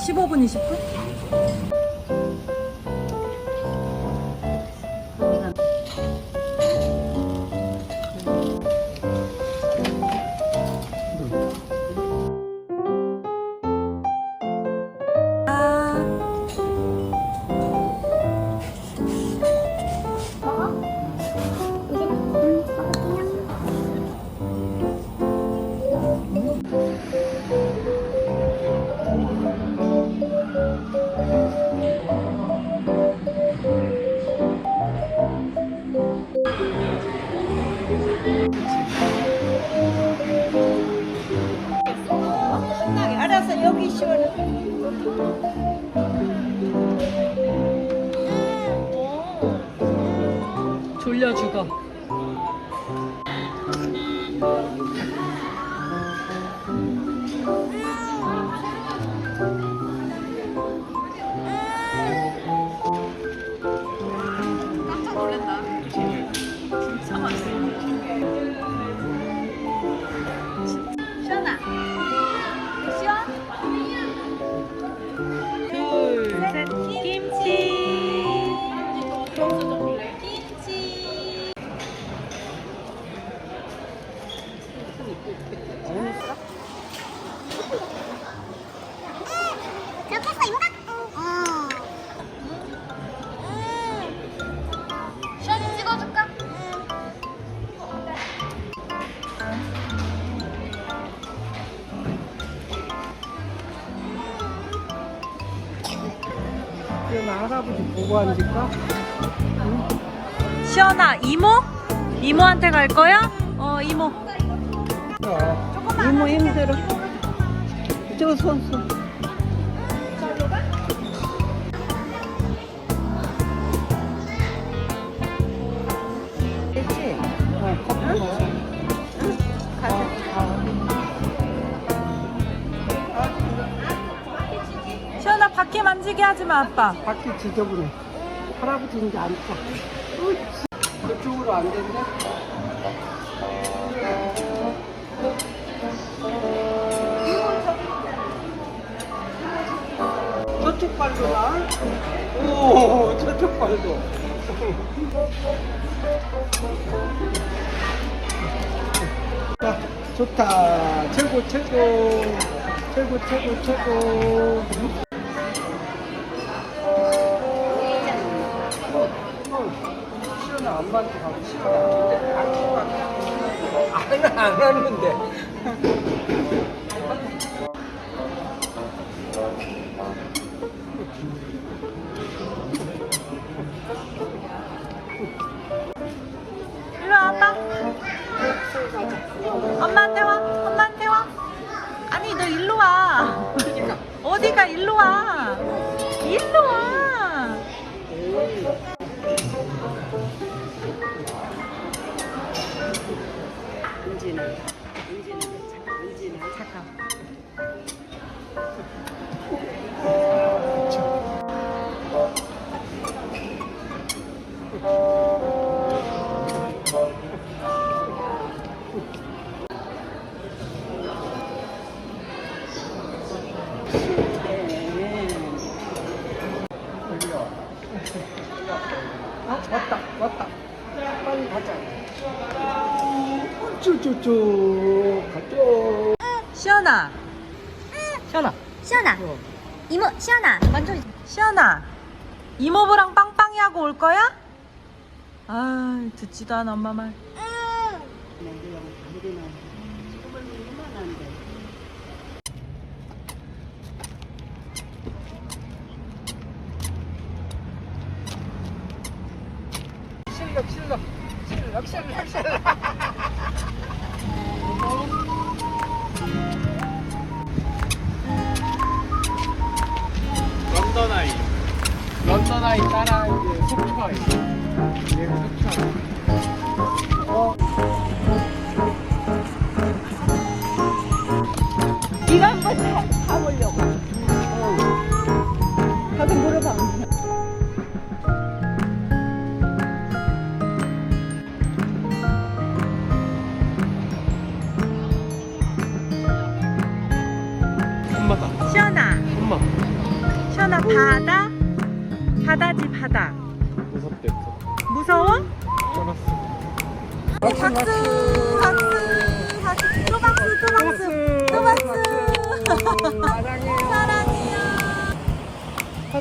15분, 20분? 알아서 여기 시원해. 졸려 죽어. 이모한테 갈 거야? 어, 이모. 어. 이모 힘들어. 저 손, 손. 됐지? 어, 커피 먹어. 응? 가자. 시연아, 바퀴 만지게 하지 마, 아빠. 바퀴 지저분해. 할아버지 이제 안 타. 으이씨. 그쪽으로 안 된다? 저쪽 발도 나? 오, 저쪽 발도. 아, 좋다. 최고, 최고. 최고, 최고, 최고. 시연아 안 받고 가고 시연아 안안 하는데 엄마한테 와. 엄마한테 와. 아니, 너 일로 와. 어디가 일로 와. 일로 와. 은진아 잠깐. 아 쭉쭉쭉 가죠 시연아. 시연아. 시연아. 이모 시연아 먼저 시연아. 이모부랑 빵빵이 하고 올 거야? 아, 듣지도 않아, 엄마 말.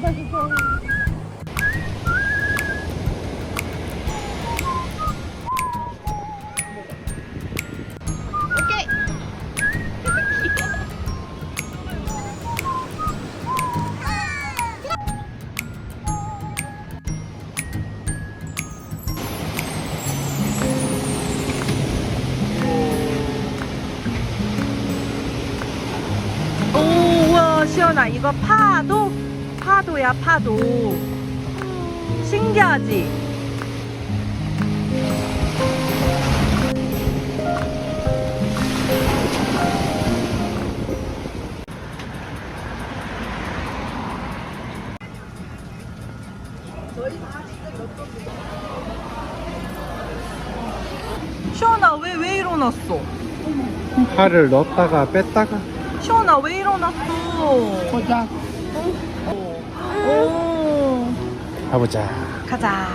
바다주세 파도야, 파도. 신기하지? 시연아, 왜, 왜 일어났어? 팔을 넣었다가 뺐다가. 시연아, 왜 일어났어? 보자. 오, 가보자. 가자.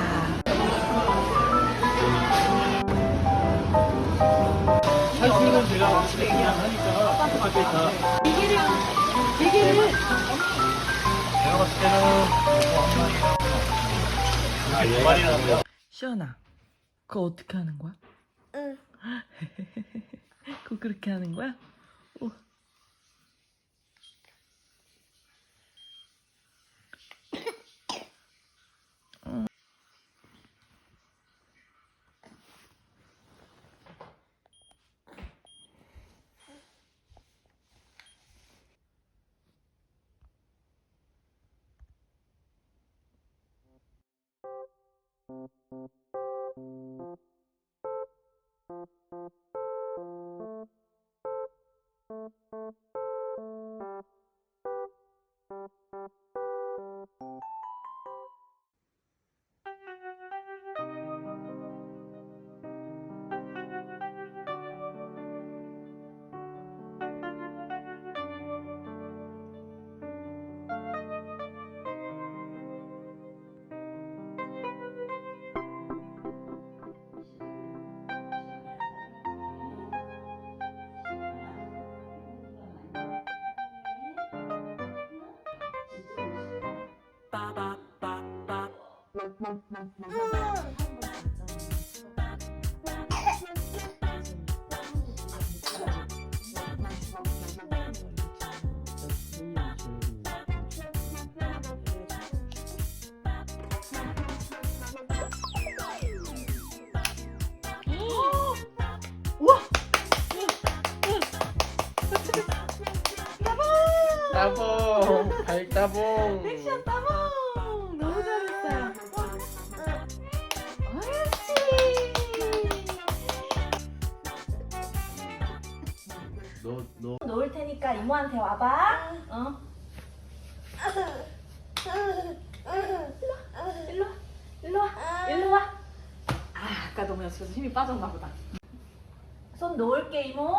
사실은 제가 얘기 안 하니까 내가 봤을 때는 말이라고 시연아, 그거 어떻게 하는 거야? 응. 그거 그렇게 하는 거야? 따봉 발따봉 이모한테 와봐. 어? 일로 와, 일로 와, 일로 와. 아, 아까 너무 연습해서 힘이 빠졌나 보다. 손 놓을게 이모.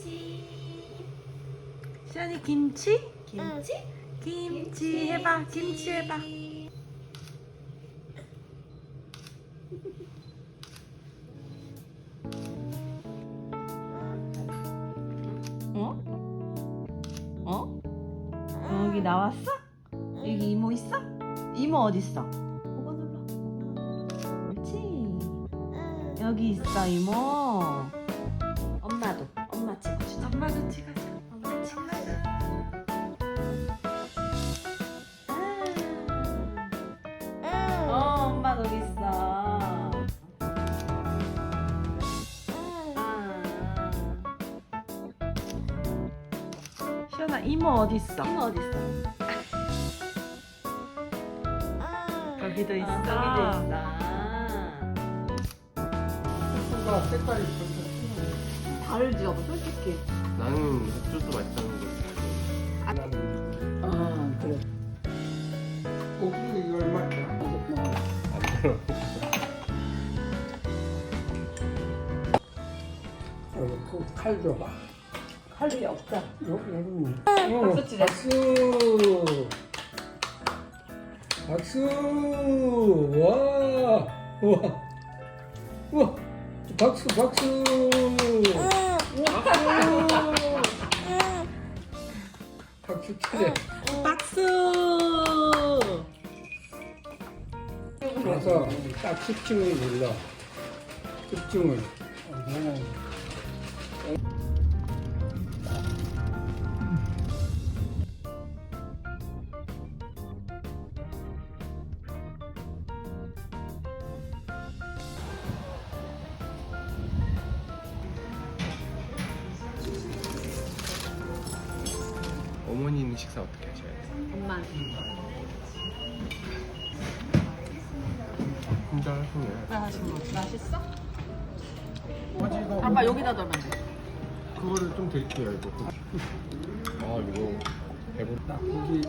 김치. 시안이 김치? 김치? 김치 해봐. 김치 해봐. 이모 어디 있어? 이모 어디 있어? 여기도 있어. 여기도 있어. 소스가 색깔이 좀 다르지 여보 솔직히. 나는 맥주도 맛있다는 걸 아, 그래. 고기 이거 얼마야? 어, 그칼 줘봐. 칼이 없다. 여기 여기 있네. 박수 치자. 박수. 박수. 와. 와. 와. 박수 박수. 박수. 박수 치래. 박수. 가서 딱 집중을 눌러. 집중을. 어, 어머니는 식사 어떻게 하셔야 돼요? 엄마. 혼자 하시면 맛있어? 어지가 아빠 여기다 넣으면 돼. 그거를 좀 드릴게요 이거 아 이거 배부르다 고기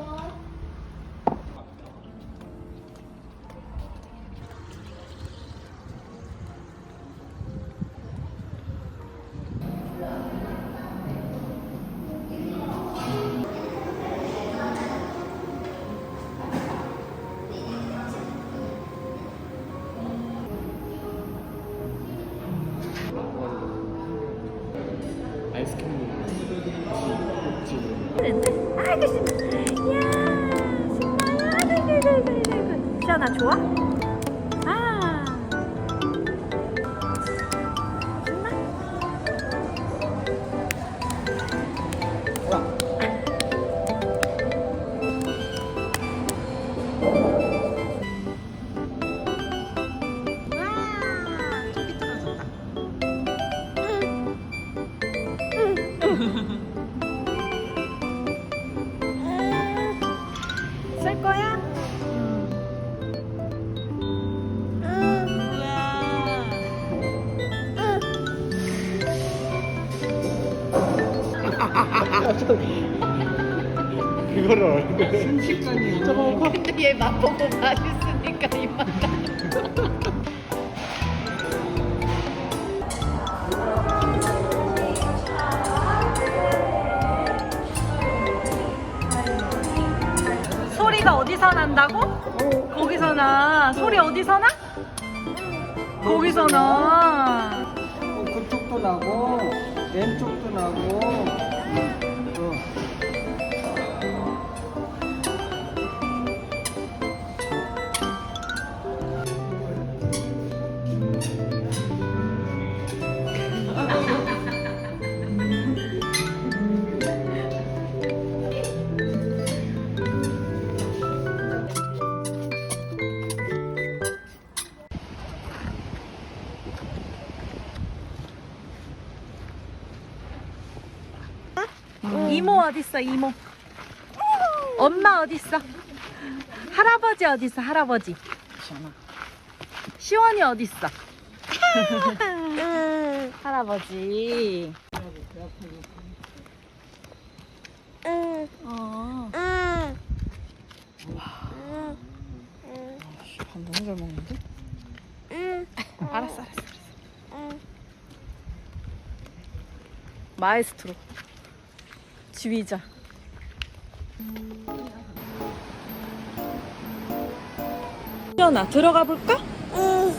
얘 맛보고 맛있으니까 이만. 소리가 어디서 난다고? 거기서 나. 소리 어디서 나? 거기서 나. 어, 그쪽도 나고 왼쪽도 나고 이모 어딨어 이모? 엄마 어딨어? 할아버지 어딨어 할아버지? 시원이 어딨어? 할아버지. 어. 밥 너무 잘 먹는데? 알았어 알았어 알았어. 마에스트로 지휘자 시연아 들어가 볼까?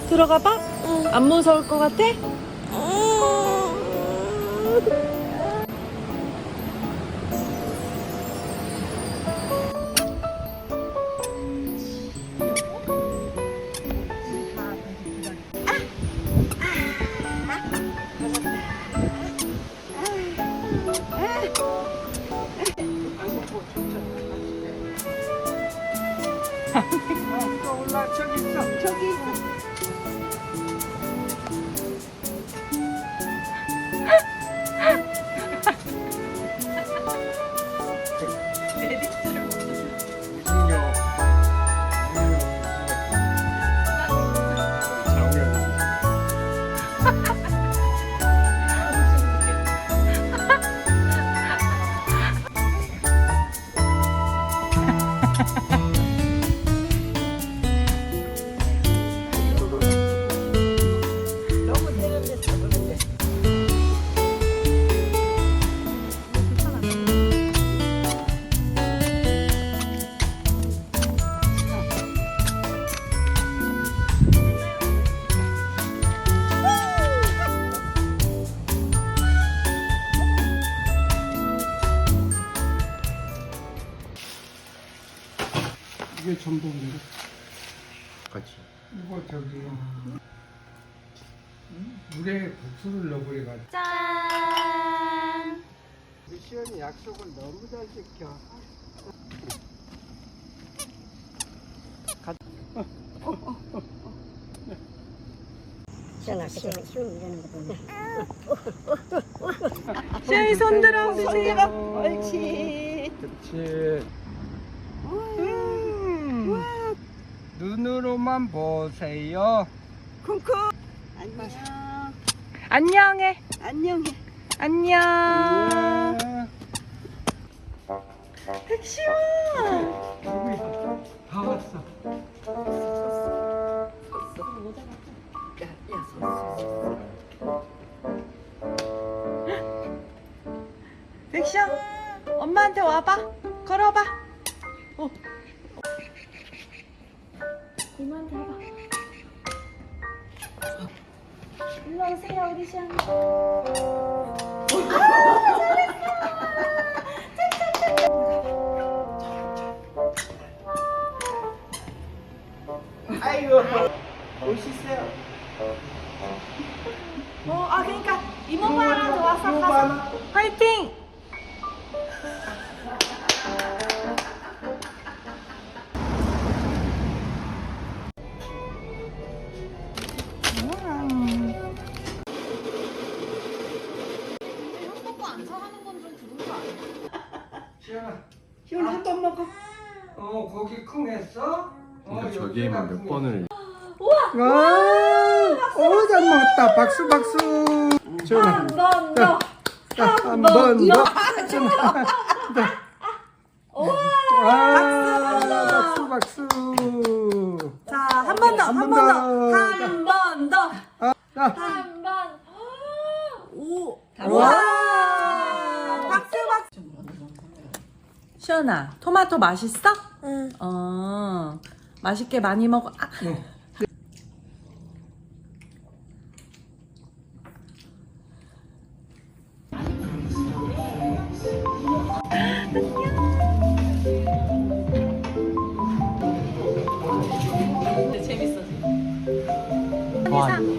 들어가 봐? 안 무서울 것 같아? 또 저기 물에 국수를 넣어버려가지고. 짠. 우리 시연이 약속을 너무 잘 지켜. 시원하 시원 시원 이러는 거 보면 시연이 손들어. 수진이가 옳지. 그렇지. 눈으로만 보세요. 쿵쿵. 안녕. 안녕해. 안녕해. 안녕. 예. 백시원. 여기 다 왔어. 백시원. 엄마한테 와봐. 걸어봐. 이모한테 와봐. 일로 오세요, 우리 시 잘 먹었다. 박수, 박수. 시원아. 한번 더. 한 번 더. 와, 박수, 박수. 자, 한 번 더, 한한번번 더, 더. 한 번 더, 아, 자, 한 번. 오, 와. 박수 박수. 시연아, 토마토 맛있어? 응. 어, 맛있게 많이 먹어. 아. 와. 자.